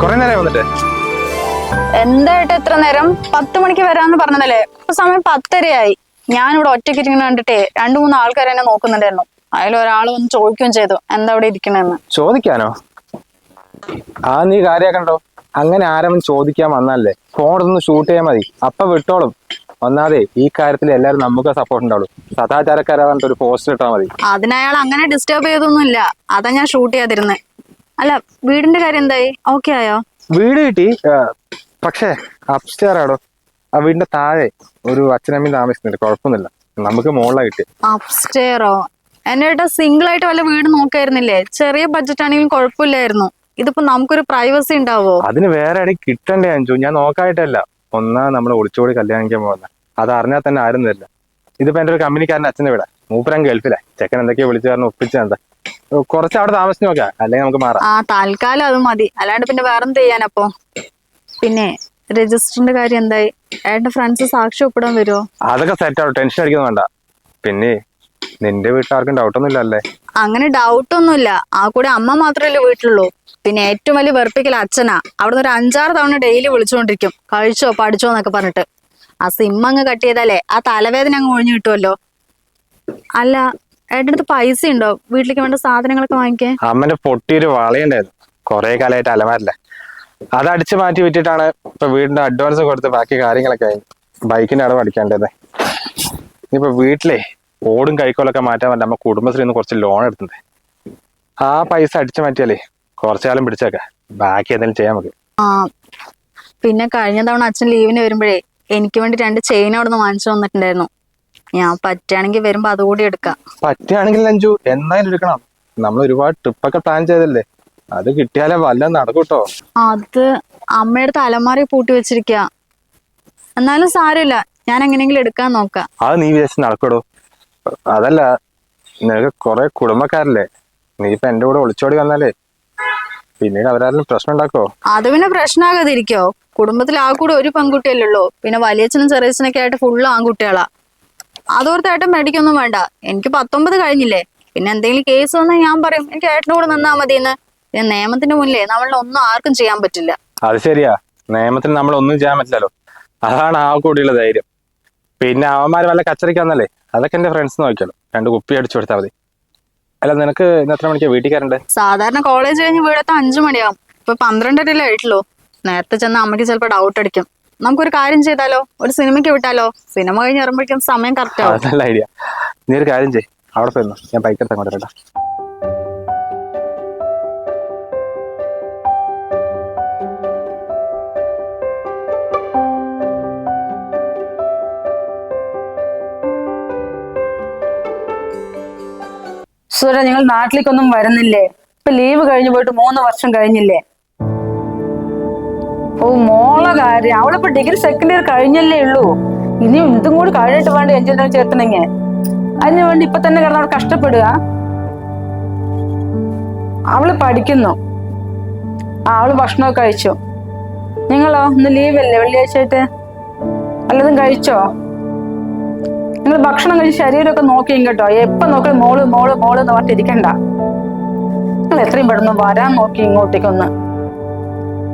കുറെ നേരം വന്നിട്ട്. എന്തായിട്ട് എത്ര നേരം? പത്ത് മണിക്ക് വരാന്ന് പറഞ്ഞതല്ലേ? ഇപ്പൊ സമയം പത്തരയായി. ഞാനിവിടെ ഒറ്റയ്ക്ക് ഇരിക്കുന്ന കണ്ടിട്ടേ രണ്ടു മൂന്ന് ആൾക്കാർ എന്നെ നോക്കുന്നുണ്ടായിരുന്നു. അതിൽ ഒരാൾ വന്ന് ചോദിക്കുകയും ചെയ്തു. എന്താ ഇവിടെ ഇരിക്കണെന്ന്. ചോദിക്കാനോ? ആ നീ കാര്യാക്കണ്ടോ? അങ്ങനെ ആരും ചോദിക്കാൻ വന്നല്ലേ ഫോൺ ഒന്ന് ഷൂട്ട് ചെയ്യാൻ മതി. അപ്പൊ വിട്ടോളും. ഒന്നാതെ ഈ കാര്യത്തിൽ എല്ലാരും നമുക്ക് സപ്പോർട്ട് ഉണ്ടാവുള്ളൂ. സദാചാരക്കാരാ പറഞ്ഞിട്ട് ഒരു പോസ്റ്റ് ഇട്ടാ മതി. അതിനയാൾ അങ്ങനെ ഡിസ്റ്റർബ് ചെയ്തൊന്നുമില്ല. അതാ ഞാൻ ഷൂട്ട് ചെയ്യാതിരുന്നേ. അല്ല വീടിന്റെ കാര്യം എന്തായി? ഓക്കെ ആയോ? വീട് കിട്ടി. പക്ഷേ അപ്സ്റ്റേർ ആടോ. ആ വീടിന്റെ താഴെ ഒരു അച്ഛനമ്മയും താമസിക്കുന്നുണ്ട്. കുഴപ്പമൊന്നുമില്ല. നമുക്ക് മോളിലാ കിട്ടി അപ്സ്റ്റേറോ എന്നെ ഏട്ടാ സിംഗിൾ ആയിട്ട് വല്ല വീട് നോക്കായിരുന്നില്ലേ? ചെറിയ ബഡ്ജറ്റ് ആണെങ്കിലും കുഴപ്പമില്ലായിരുന്നു. ഇതിപ്പോ നമുക്കൊരു പ്രൈവസി ഉണ്ടാവോ? അതിന് വേറെ ഇടയ്ക്ക് കിട്ടണ്ടേ അഞ്ചു ഞാൻ നോക്കായിട്ടല്ല. ഒന്നാ നമ്മൾ ഒളിച്ചോടി കല്യാണിക്കാൻ പോകുന്ന. അത് അറിഞ്ഞാൽ തന്നെ ആരും തരില്ല ഇതിപ്പോ എന്റെ ഒരു കമ്പനിക്കാരൻ അച്ഛന്റെ വീടാ. മൂപ്പരം ഗൾഫിലെ. ചെക്കൻ എന്തൊക്കെയോ വിളിച്ചു കാരണം ഒപ്പിച്ചെന്താ കുറച്ച് അവിടെ താമസിച്ച് നോക്കാം. അല്ലെങ്കിൽ നമുക്ക് മാറാം. ആ തൽക്കാലം അത് മതി. അല്ലാണ്ട് പിന്നെ വേറെന്ത് ചെയ്യാനപ്പോ പിന്നെ രജിസ്റ്ററിന്റെ കാര്യം എന്തായി? ഏട്ടന്റെ ഫ്രണ്ട്സ് സാക്ഷി ഒപ്പിടാൻ വരുമോ അതൊക്കെ സെറ്റ് ആവും. ടെൻഷൻ അടിക്കുന്നു വേണ്ട. പിന്നെ നിന്റെ ഡൗട്ട് ഒന്നും ഇല്ലല്ലേ അങ്ങനെ ഡൗട്ട് ഒന്നും ഇല്ല ആ കൂടെ അമ്മ മാത്രമല്ലേ വീട്ടിലുള്ളൂ. പിന്നെ ഏറ്റവും വലിയ വെറുപ്പിക്കൽ അച്ഛനാ. അവിടുന്ന് ഒരു അഞ്ചാറ് തവണ ഡെയിലി വിളിച്ചുകൊണ്ടിരിക്കും. കഴിച്ചോ പഠിച്ചോ എന്നൊക്കെ പറഞ്ഞിട്ട്. ആ സിമ്മങ്ങ് അങ്ങ് കട്ട് ചെയ്താലേ ആ തലവേദന അങ്ങ് ഒഴിഞ്ഞു കിട്ടുമല്ലോ അല്ല ഏട്ടന്റെ അടുത്ത് പൈസ ഉണ്ടോ? വീട്ടിലേക്ക് വേണ്ട സാധനങ്ങളൊക്കെ വാങ്ങിക്കേ. അമ്മന്റെ പൊട്ടിയൊരു വളയുണ്ടായിരുന്നു. കുറെ കാലമായിട്ട് അലമാരില്ല അത് അടിച്ചു മാറ്റി വിറ്റിട്ടാണ് ഇപ്പൊ വീടിന്റെ അഡ്വാൻസ് കൊടുത്ത് ബാക്കി കാര്യങ്ങളൊക്കെ ആയി. ബൈക്കിന്റെ അടവ് അടിക്കാണ്ടത് ഇനിയിപ്പോ വീട്ടിലെ ഓടും കൈക്കോളൊക്കെ മാറ്റാൻ വേണ്ടി നമ്മ കുടുംബശ്രീ നിന്ന് കുറച്ച് ലോൺ എടുത്തത് ആ പൈസ അടിച്ചു മാറ്റിയാലേ കുറച്ചുകാലം പിടിച്ചേക്ക. ബാക്കി എന്തെങ്കിലും ചെയ്യാൻ നമുക്ക് ആ പിന്നെ കഴിഞ്ഞ തവണ അച്ഛൻ ലീവിന് വരുമ്പോഴേ എനിക്ക് വേണ്ടി രണ്ട് ചെയിൻ അവിടെ നിന്ന് വാങ്ങിച്ചു വന്നിട്ടുണ്ടായിരുന്നു ഞാൻ പറ്റുകയാണെങ്കിൽ വരുമ്പോ അതുകൂടി എടുക്കാം. പറ്റുകയാണെങ്കിൽ അഞ്ചു എന്തായാലും എടുക്കണം. നമ്മൾ ഒരുപാട് ട്രിപ്പൊക്കെ പ്ലാൻ ചെയ്തല്ലേ? അത് കിട്ടിയാലേ വല്ല നടക്കൂട്ടോ അത് അമ്മയുടെ തലമാറി പൂട്ടി വെച്ചിരിക്കുക എന്നാലും സാരമില്ല. ഞാൻ എങ്ങനെയെങ്കിലും എടുക്കാൻ നോക്കാം. അത് നീ വിചാരിച്ച് നടക്കടോ. അതല്ല നിനക്ക് കുറെ കുടുംബക്കാരല്ലേ? നീ ഇപ്പൊ എന്റെ കൂടെ ഒളിച്ചോടി വന്നാലേ പിന്നീട് അവരാരും പ്രശ്നം ഉണ്ടാക്കോ അത് പിന്നെ പ്രശ്നമാകാതിരിക്കോ കുടുംബത്തിൽ ആ കൂടെ ഒരു പെൺകുട്ടിയല്ലേ ഉള്ളൂ. പിന്നെ വലിയച്ഛനും ചെറിയച്ഛനൊക്കെ ആയിട്ട് ഫുള്ള് ആൺകുട്ടികളാ. അതോർത്തായിട്ടും മേടിക്കൊന്നും വേണ്ട. എനിക്ക് പത്തൊമ്പത് കഴിഞ്ഞില്ലേ? പിന്നെ എന്തെങ്കിലും കേസ് വന്നാൽ ഞാൻ പറയും എനിക്ക് ഏട്ടനോട് നിന്നാ മതി എന്ന് നിയമത്തിന്റെ മുന്നിലേ നമ്മളെ ഒന്നും ആർക്കും ചെയ്യാൻ പറ്റില്ല. അത് ശരിയാ. നിയമത്തിന് നമ്മൾ ഒന്നും ചെയ്യാൻ പറ്റില്ലല്ലോ. അതാണ് ആ കൂടിയുള്ള ധൈര്യം. പിന്നെ അവന്മാര് വല്ല കച്ചറിക്കാന്നല്ലേ അതൊക്കെ എന്റെ ഫ്രണ്ട്സ് നോക്കിയല്ലോ രണ്ട് കുപ്പി അടിച്ചു കൊടുത്താൽ മതി. അല്ല നിനക്ക് ഇന്ന് എത്ര മണിക്കാ വീട്ടിൽ കയറണ്ടേ സാധാരണ കോളേജ് കഴിഞ്ഞ് വീടെത്താൻ അഞ്ചു മണിയാവും. ഇപ്പൊ പന്ത്രണ്ടരല്ലേ ആയിട്ടുള്ളൂ. നേരത്തെ ചെന്ന അമ്മയ്ക്ക് ചിലപ്പോ ഡൗട്ട് അടിക്കും. നമുക്കൊരു കാര്യം ചെയ്താലോ? ഒരു സിനിമയ്ക്ക് വിട്ടാലോ? സിനിമ കഴിഞ്ഞ് ഇറങ്ങുമ്പോഴേക്കും സമയം കറക്റ്റ് ആവും. നല്ല ഐഡിയ നീ ഒരു കാര്യം ചെയ് അവിടെ പോയിരുന്നു ഞാൻ ബൈക്ക് എടുത്ത് അങ്ങോട്ട് വരട്ടെ സുര നിങ്ങൾ നാട്ടിലേക്കൊന്നും വരുന്നില്ലേ? ഇപ്പൊ ലീവ് കഴിഞ്ഞു പോയിട്ട് മൂന്ന് വർഷം കഴിഞ്ഞില്ലേ? ഓ മോളെ കാര്യം. അവളിപ്പോ ഡിഗ്രി സെക്കൻഡ് ഇയർ കഴിഞ്ഞല്ലേ ഉള്ളൂ. ഇനി ഇതും കൂടി കഴിഞ്ഞിട്ട് വേണ്ട എഞ്ചിനീയറിംഗ് ചേർത്തണെങ്കിൽ അതിനു വേണ്ടി ഇപ്പൊ തന്നെ കിടന്ന് അവൾ കഷ്ടപ്പെടുക. അവൾ പഠിക്കുന്നു. ആ അവൾ ഭക്ഷണമൊക്കെ കഴിച്ചു. നിങ്ങളോ ഇന്ന് ലീവല്ലേ വെള്ളിയാഴ്ച ആയിട്ട് വല്ലതും കഴിച്ചോ? നിങ്ങൾ ഭക്ഷണം കഴിച്ച് ശരീരമൊക്കെ നോക്കിയും കേട്ടോ. എപ്പൊ നോക്കി മോൾ മോൾ മോൾ എന്ന് പറഞ്ഞിട്ട് ഇരിക്കണ്ട. നിങ്ങൾ എത്രയും പെട്ടെന്ന് വരാൻ നോക്കി ഇങ്ങോട്ടേക്കൊന്ന്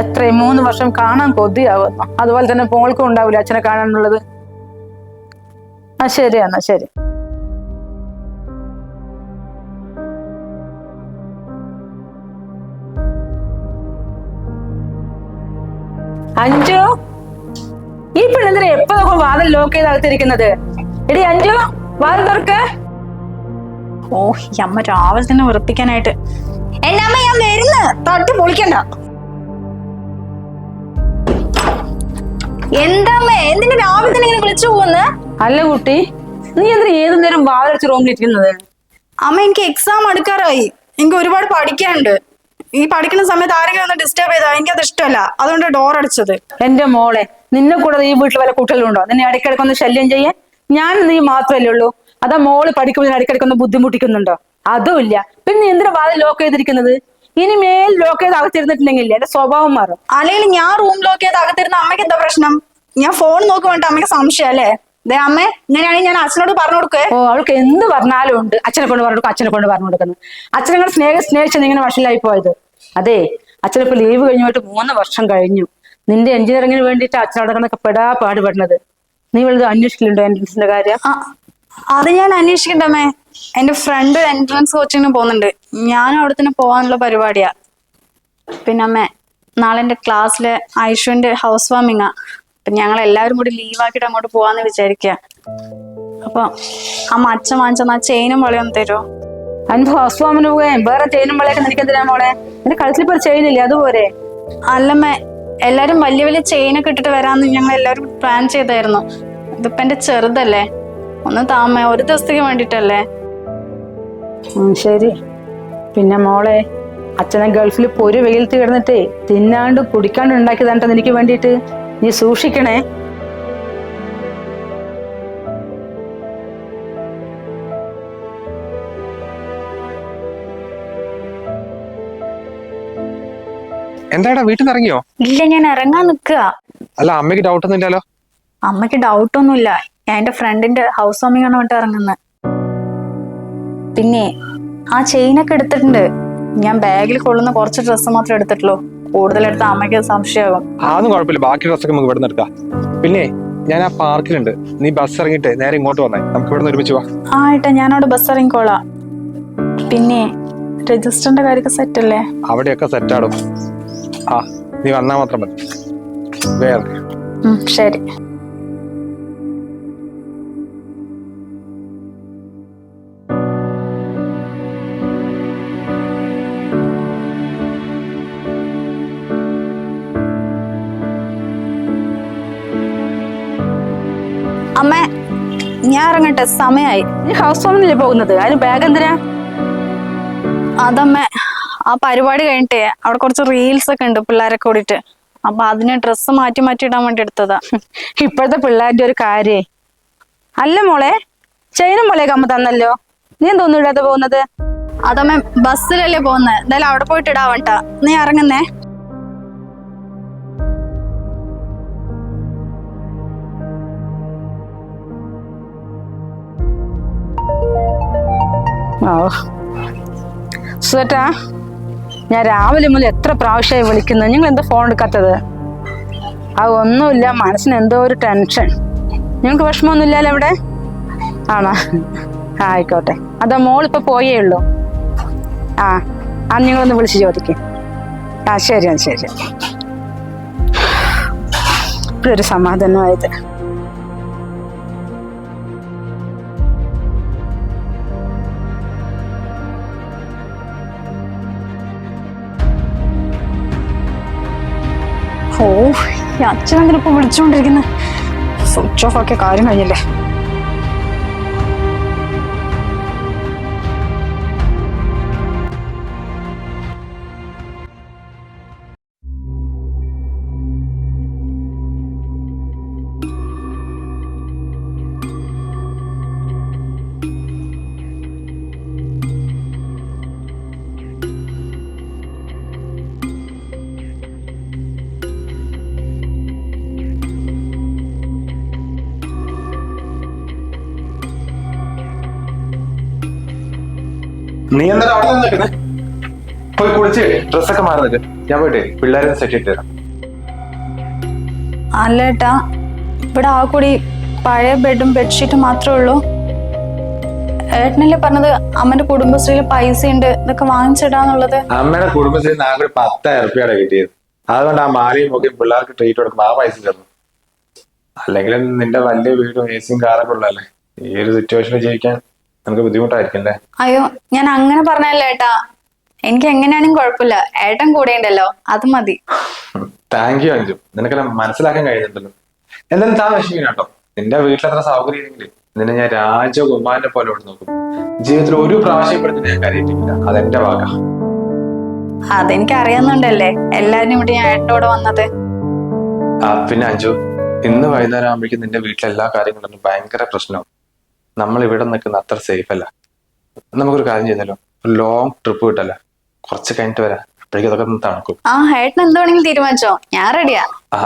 എത്രയും മൂന്ന് വർഷം കാണാൻ കൊതിയാവുന്നു അതുപോലെ തന്നെ മോൾക്കും ഉണ്ടാവില്ല അച്ഛനെ കാണാനുള്ളത്. ആ ശരി എന്നാ ശരി. അഞ്ചു ഈ പെണ്ണെന്തിനാ എപ്പോ നോക്കും വാതിൽ ലോക്ക് ചെയ്ത് അകത്തിരിക്കുന്നത്? എടി അഞ്ചു വാതിൽ തുറക്ക്. ഓഹ് അമ്മ രാവിലെ തന്നെ ഉറപ്പിക്കാനായിട്ട് എന്റെ അമ്മ ഞാൻ വരുന്നു. തട്ടി പൊളിക്കണ്ട. എന്താ എന്തിന്റെ എന്തിനാ രാവിലെ തന്നെ ഇങ്ങനെ വിളിച്ചു പോകുന്നത് അല്ല കുട്ടി നീ എന്തിനാ ഏതു നേരം വാതിലടിച്ച് റൂമിലിരിക്കുന്നത് അമ്മ എനിക്ക് എക്സാം അടുക്കാറായി. എനിക്ക് ഒരുപാട് പഠിക്കാനുണ്ട്. ഈ പഠിക്കുന്ന സമയത്ത് ആരെങ്കിലും ഒന്ന് ഡിസ്റ്റർബ് ചെയ്താ എനിക്കത് ഇഷ്ടമല്ല. അതുകൊണ്ട് ഡോർ അടിച്ചത്. എന്റെ മോളെ നിന്നെ കൂടെ ഈ വീട്ടിൽ വല്ല കുട്ടികളുണ്ടോ? നിന്നെ ഇടയ്ക്കിടയ്ക്ക് ഒന്ന് ശല്യം ചെയ്യാൻ ഞാൻ നീ മാത്രമല്ലേ ഉള്ളൂ. അതാ മോൾ പഠിക്കുമ്പോൾ ഇടയ്ക്കിടയ്ക്ക് ഒന്ന് ബുദ്ധിമുട്ടിക്കുന്നുണ്ടോ? അതും ഇല്ല. പിന്നെ എന്തിനാ വാതിൽ ലോക്ക് ചെയ്തിരിക്കുന്നത്? ഇനി മേൽ ലോക്ക് ചെയ്ത് അകത്തിരുന്നിട്ടുണ്ടെങ്കിൽ എന്റെ സ്വഭാവം മാറും. അല്ലെങ്കിൽ ഞാൻ റൂം ലോക്ക് ചെയ്ത് അകത്തിരുന്ന അമ്മയ്ക്ക് എന്താ പ്രശ്നം? ഞാൻ ഫോൺ നോക്കി വേണ്ട അമ്മയ്ക്ക് സംശയം അല്ലേ? ദേ അമ്മ ഇങ്ങനെയാണെങ്കിൽ ഞാൻ അച്ഛനോട് പറഞ്ഞു കൊടുക്കേ ഓ അവൾക്ക് എന്ത് പറഞ്ഞാലും ഉണ്ട്. അച്ഛനെ കൊണ്ട് പറഞ്ഞു കൊടുക്കും അച്ഛനെ കൊണ്ട് പറഞ്ഞു കൊടുക്കുന്നത് അച്ഛനെ സ്നേഹം സ്നേഹിച്ചത് ഇങ്ങനെ വഷളായി പോയത്. അതെ അച്ഛനിപ്പോ ലീവ് കഴിഞ്ഞു പോയിട്ട് മൂന്ന് വർഷം കഴിഞ്ഞു. നിന്റെ എഞ്ചിനീയറിംഗിന് വേണ്ടിയിട്ട് അച്ഛനോട് കണക്ക് പെടാ പാടുപെടുന്നത്. നീ വലുത് അന്വേഷിക്കലുണ്ടോ എൻട്രൻസിന്റെ കാര്യം? അത് ഞാൻ അന്വേഷിക്കണ്ടമ്മേ എന്റെ ഫ്രണ്ട് എൻട്രൻസ് കോച്ചിങ്ങിന് പോകുന്നുണ്ട്. ഞാൻ അവിടെ തന്നെ പോകാനുള്ള പരിപാടിയാ. പിന്നെ അമ്മ നാളെ എന്റെ ക്ലാസ്സിലെ ഐഷുവിന്റെ ഹൗസ് വാമിങ്ങാ അപ്പൊ ഞങ്ങൾ എല്ലാവരും കൂടി ലീവ് ആക്കിയിട്ട് അങ്ങോട്ട് പോവാന്ന് വിചാരിക്കുക അപ്പൊ അമ്മ അച്ഛൻ വാങ്ങിച്ചാ ചെയിനും വളയൊന്നും തരുമോ അതിന് ഹൗസ് വാമിന് പോകാൻ വേറെ ചെയിനും വളയൊക്കെ നിനക്ക് എന്തിനാ മോളെ? എന്റെ കഴുത്തിൽ ഇപ്പൊ ചെയിനില്ലേ അതുപോലെ അല്ലമ്മേ എല്ലാരും വലിയ വലിയ ചെയിനൊക്കെ ഇട്ടിട്ട് വരാന്ന് ഞങ്ങൾ എല്ലാവരും പ്ലാൻ ചെയ്തായിരുന്നു. ഇതിപ്പോ എന്റെ ചെറുതല്ലേ? ഒന്ന് താമ ഒരു ദിവസത്തേക്ക് വേണ്ടിട്ടല്ലേ? ശരി. പിന്നെ മോളെ അച്ഛനെ ഗൾഫിൽ പൊരു വെയിലത്ത് കിടന്നിട്ടേ തിന്നാണ്ട് കുടിക്കാണ്ട് ഉണ്ടാക്കിയതാണ്ടോ നിനക്ക് വേണ്ടിയിട്ട് നീ സൂക്ഷിക്കണേ. എന്താടാ വീട്ടിൽ നിന്ന് ഇറങ്ങിയോ? ഇല്ല ഞാൻ ഇറങ്ങാൻ നിക്കുക അല്ല അമ്മയ്ക്ക് ഡൗട്ട് ഒന്നും ഇല്ലല്ലോ? അമ്മയ്ക്ക് ഡൗട്ട് ഒന്നുമില്ല. ഞാൻ എന്റെ ഫ്രണ്ടിന്റെ ഹൗസ് വാമിംഗ് ആണ് പറഞ്ഞിട്ട് ഇറങ്ങുന്നത്. പിന്നെ ആ ചെയിനൊക്കെ എടുത്തിട്ടുണ്ട്. ഞാൻ ബാഗിൽ കൊള്ളുന്ന കുറച്ച് ഡ്രസ്സ് മാത്രം എടുത്തിട്ടുള്ളൂ. കൂടുതൽ എടുത്ത അമ്മയ്ക്ക് സംശയമാകും. അതൊന്നും കുഴപ്പമില്ല. ബാക്കി ഡ്രസ്സൊക്കെ നമുക്ക് ഇവിടെ എടുക്കാം. പിന്നെ ഞാൻ ആ പാർക്കിലുണ്ട്. നീ ബസ് ഇറങ്ങിട്ട് നേരെ ഇങ്ങോട്ട് വന്നേ. നമുക്ക് ഇവിടെ ഒരുമിച്ച് വാ ആ ഏട്ടാ ഞാനവിടെ ബസ് ഇറങ്ങിക്കോളാം. പിന്നെ രജിസ്റ്ററിന്റെ കാര്യമൊക്കെ സെറ്റ് അല്ലേ? അവിടെയൊക്കെ സെറ്റ് ആടും. ആ നീ വന്നാൽ മാത്രം മതി. വേറെ ശരി. ഞാൻ സമയായി. നീ ഹൗസ് വാമിനല്ലേ പോകുന്നത്? അതിന് ബാഗ് എന്തിനാ? അതമ്മ ആ പരിപാടി കഴിഞ്ഞിട്ടേ അവിടെ കുറച്ച് റീൽസ് ഒക്കെ ഉണ്ട് പിള്ളേരെ കൂടിയിട്ട്. അപ്പൊ അതിന് ഡ്രസ്സ് മാറ്റി മാറ്റി ഇടാൻ വേണ്ടി എടുത്തതാ. ഇപ്പോഴത്തെ പിള്ളേരുടെ ഒരു കാര്യേ. അല്ല മോളെ ചെയിനും മോളെ അമ്മ തന്നല്ലോ. നീ എന്തോന്നും ഇടാതെ പോകുന്നത്? അതമ്മ ബസ്സിലല്ലേ പോകുന്നത് എന്തായാലും അവിടെ പോയിട്ട് ഇടാവണ്ട. നീ ഇറങ്ങുന്നേ. ഓ ഞാൻ രാവിലെ മുതൽ എത്ര പ്രാവശ്യമായി വിളിക്കുന്നത് നിങ്ങൾ എന്താ ഫോൺ എടുക്കാത്തത്? അത് ഒന്നുമില്ല മനസ്സിന് എന്തോ ഒരു ടെൻഷൻ നിങ്ങൾക്ക് വിഷമമൊന്നുമില്ലല്ലോ അവിടെ? ആണോ? ആ, ആയിക്കോട്ടെ. അതാ മോളിപ്പോ പോയേ ഉള്ളൂ? ആ ആ നിങ്ങളൊന്ന് വിളിച്ച് ചോദിക്കും. ആ ശരി ആ ശരി. ഇപ്പോഴൊരു സമാധാനമായത്. ഈ അച്ഛനെന്തിനാ ഇപ്പൊ വിളിച്ചുകൊണ്ടിരിക്കുന്നത് സ്വിച്ച് ഓഫ് ആക്കിയ കാര്യം കഴിഞ്ഞില്ലേ? നീ എന്താ അവിടെ നിന്നിട്ടെ നിൽക്കുന്നേ പോയി കുളിച്ച് ഡ്രസ്സൊക്കെ മാറി നിൽക്ക് ഞാൻ പോയിട്ട് പിള്ളേരെ സെറ്റ് ഇട്ട് തരാം. അല്ല ഏട്ടാ ഇവിടെ ആ കൂടി പഴയ ബെഡും ബെഡ്ഷീറ്റും മാത്രമേ ഉള്ളൂ. ഏട്ടനല്ലേ പറഞ്ഞത് അമ്മന്റെ കുടുംബശ്രീയിൽ പൈസ ഉണ്ട് ഇതൊക്കെ വാങ്ങിച്ചിടാന്നുള്ളത്? അമ്മയുടെ കുടുംബശ്രീ നാളെ പത്തായിരം റുപ്യാണ് കിട്ടിയത്. അതുകൊണ്ട് ആ മാലയും ഒക്കെ പിള്ളേർക്ക് ട്രീറ്റ് കൊടുക്കുമ്പോൾ ആ പൈസ തന്നു. അല്ലെങ്കിൽ നിന്റെ വലിയ വീടും എ സിയും കാറൊക്കെ ഉള്ളതല്ലേ? ഈ ഒരു സിറ്റുവേഷനിൽ ജീവിക്കാൻ നമുക്ക് ബുദ്ധിമുട്ടായിരിക്കും അല്ലേ അയ്യോ ഞാൻ അങ്ങനെ പറഞ്ഞല്ല ഏട്ടാ. എനിക്ക് എങ്ങനെയാണെങ്കിലും കുഴപ്പമില്ല. ഏട്ടൻ കൂടെ ഉണ്ടല്ലോ അത് മതി. Thank you Anju. നിനക്കെല്ലാം മനസ്സിലാക്കാൻ കഴിയുന്നുണ്ടല്ലോ. എന്തായാലും താ വിഷമിക്കണം കേട്ടോ. നിന്റെ വീട്ടിലത്ര സൗകര്യം ഇല്ലെങ്കിൽ നിന്നെ ഞാൻ രാജകുമാരനെ പോലെ ഇവിടെ നോക്കും. ജീവിതത്തിൽ ഒരു പ്രാവശ്യം ഇവിടെ ഞാൻ കരയിട്ടില്ല അതെന്റെ വാക്കാ. അതെനിക്ക് അറിയാവുന്നുണ്ടല്ലേ എല്ലാരും ഇവിടെ ഞാൻ ഏട്ടനോട് വന്നത്. ആ പിന്നെ അഞ്ജു ഇന്ന് വൈകുന്നേരം ആകുമ്പോഴേക്കും നിന്റെ വീട്ടിലെ എല്ലാ കാര്യങ്ങളും ഭയങ്കര പ്രശ്നവും നമ്മൾ ഇവിടെ നിൽക്കുന്ന അത്ര സേഫ് അല്ല. നമുക്കൊരു കാര്യം ചെയ്യുന്നല്ലോ. ഒരു ലോങ് ട്രിപ്പ് കിട്ടല്ല? കുറച്ച് കഴിഞ്ഞിട്ട് വരാം. അപ്പോഴേക്കും അതൊക്കെ തണുക്കും. ആ ഏട്ടൻ എന്ത് വേണമെങ്കിലും തീരുമാനിച്ചോ? ഞാൻ റെഡിയാ ആ.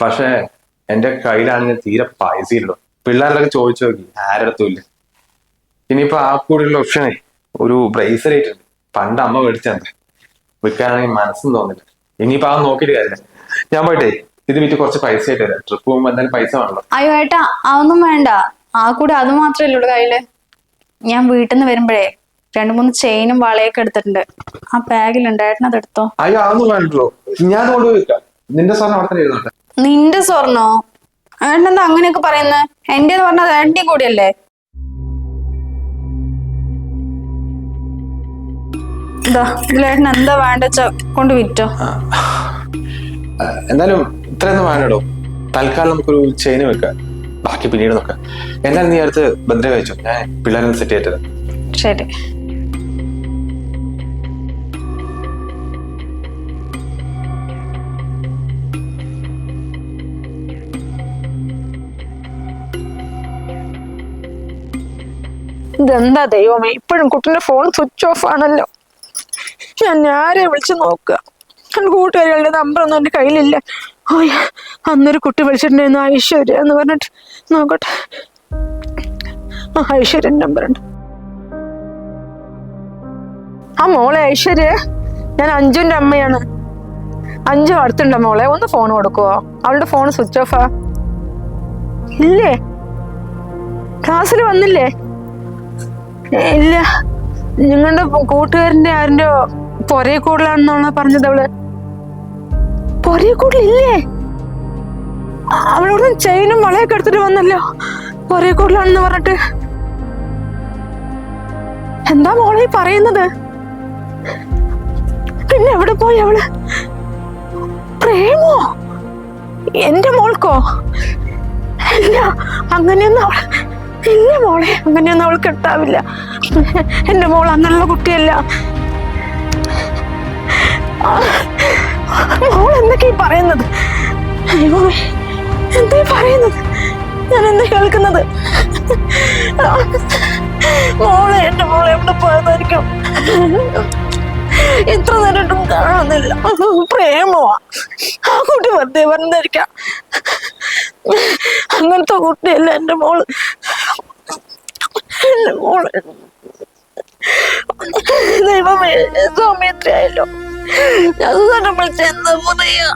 പക്ഷേ എന്റെ കയ്യിലാണെങ്കിൽ തീരെ പൈസ ഇല്ലല്ലോ. പിള്ളേരുടെ ചോദിച്ചു നോക്കി. ആരടുത്തും ഇല്ല. ഇനിയിപ്പോ ആ കൂടെയുള്ള ഓപ്ഷനേ ഒരു ബ്രേസ്ലെറ്റ് ഉണ്ട് പണ്ട് അമ്മ മേടിച്ചത്. വിൽക്കാനാണെങ്കിൽ മനസ്സും തോന്നില്ല. ഇനിയിപ്പോ ആ നോക്കിയിട്ട് കാര്യമില്ല. ഞാൻ പോയിട്ടേ ഇത് വിറ്റ് കുറച്ച് പൈസ ആയിട്ട് വരാം ട്രിപ്പ് പോകുമ്പോ എന്തായാലും പൈസ വേണല്ലോ. അയ്യോ ഏട്ടാ അതൊന്നും വേണ്ട. ആ കൂടെ അത് മാത്രമല്ലേ ഉള്ളൂ കയ്യിൽ? ഞാൻ വീട്ടിൽ നിന്ന് വരുമ്പോഴേ രണ്ടു മൂന്ന് ചെയിനും വളയൊക്കെ എടുത്തിട്ടുണ്ട്. ആ ബാഗിലുണ്ട് ഏട്ടൻ അത് എടുത്തോ? അയ്യോ അതൊന്നും വേണ്ടല്ലോ. ഞാൻ നിന്റെ സ്വർണം അവിടെ തന്നെ ഇരുന്നോട്ടെ. നിന്റെ സ്വർണോ? ഏട്ടൻ എന്താ അങ്ങനെയൊക്കെ പറയുന്നത് എന്റെ പറഞ്ഞത് എന്റെ കൂടിയല്ലേ? ഇതാ ഇതിലേട്ടൻ എന്താ വേണ്ട കൊണ്ട് വിറ്റോ? ആ, എന്തായാലും ഇത്രയൊന്നും വേണ്ടടോ. തൽക്കാലം നമുക്കൊരു ചെയിന് വെക്കാം. ബാക്കി പിന്നീട് നോക്കാം എന്നാൽ നീ അടുത്ത് ഭദ്ര കഴിച്ചു ഞാൻ പിള്ളേരെ സെറ്റ് ചെയ്തത് ശരി. ഇതെന്താ ദൈവമേ? ഇപ്പോഴും കുട്ടിന്റെ ഫോൺ സ്വിച്ച് ഓഫ് ആണല്ലോ. ഞാൻ ആരെ വിളിച്ചു നോക്കുക. എന്റെ കൂട്ടുകാരികളുടെ നമ്പറൊന്നും എന്റെ കയ്യിലില്ല. ഓ അന്നൊരു കുട്ടി വിളിച്ചിട്ടുണ്ടായിരുന്നു ഐശ്വര്യ എന്ന് പറഞ്ഞിട്ട്. നോക്കട്ടെ. ആ നമ്പർ ഉണ്ട് ആ മോളെ ഐശ്വര്യ ഞാൻ അഞ്ജുന്റെ അമ്മയാണ്. അഞ്ചു അടുത്തുണ്ടോ മോളെ? ഒന്ന് ഫോൺ കൊടുക്കുവോ? അവളുടെ ഫോൺ സ്വിച്ച് ഓഫാ ഇല്ലേ? ക്ലാസ്സിൽ വന്നില്ലേ? ഇല്ല. നിങ്ങളുടെ കൂട്ടുകാരന്റെ ആരുടെ പൊരേ കൂടുതലാണെന്നാണ് പറഞ്ഞത് അവൾ? പൊരേ കൂടുതലില്ലേ അവളോട് ചെയിനും വളയൊക്കെ എടുത്തിട്ട് വന്നല്ലോ. പൊരേ കൂടുതലാണെന്ന് പറഞ്ഞിട്ട്. എന്താ മോളെ പറയുന്നത്? പിന്നെ എവിടെ പോയി അവൾ? പ്രേമോ? എന്റെ മോൾക്കോ? ഇല്ല അങ്ങനെയൊന്നും അവൾ ഇല്ല മോളെ അങ്ങനെയൊന്നും അവൾ കെട്ടാവില്ല. എന്റെ മോൾ അങ്ങനെയുള്ള കുട്ടിയല്ല. ഈ പറയുന്നത്? അയ്യോ എന്താ പറയുന്നത്? ഞാൻ എന്താ കേൾക്കുന്നത്? മോളെ എന്റെ മോളെ എവിടെ പോയതായിരിക്കും ഇത്ര നേരിട്ടും കാണുന്നില്ല. പ്രേമോ ആ കുട്ടി വെറുതെ പറഞ്ഞിരിക്കാം അങ്ങനത്തെ കുട്ടിയല്ല എന്റെ മോൾ. എന്റെ മോൾ. ദൈവമേ സമയത്രയായല്ലോ അത് തന്നെ വിളിച്ച എന്താ പറയാ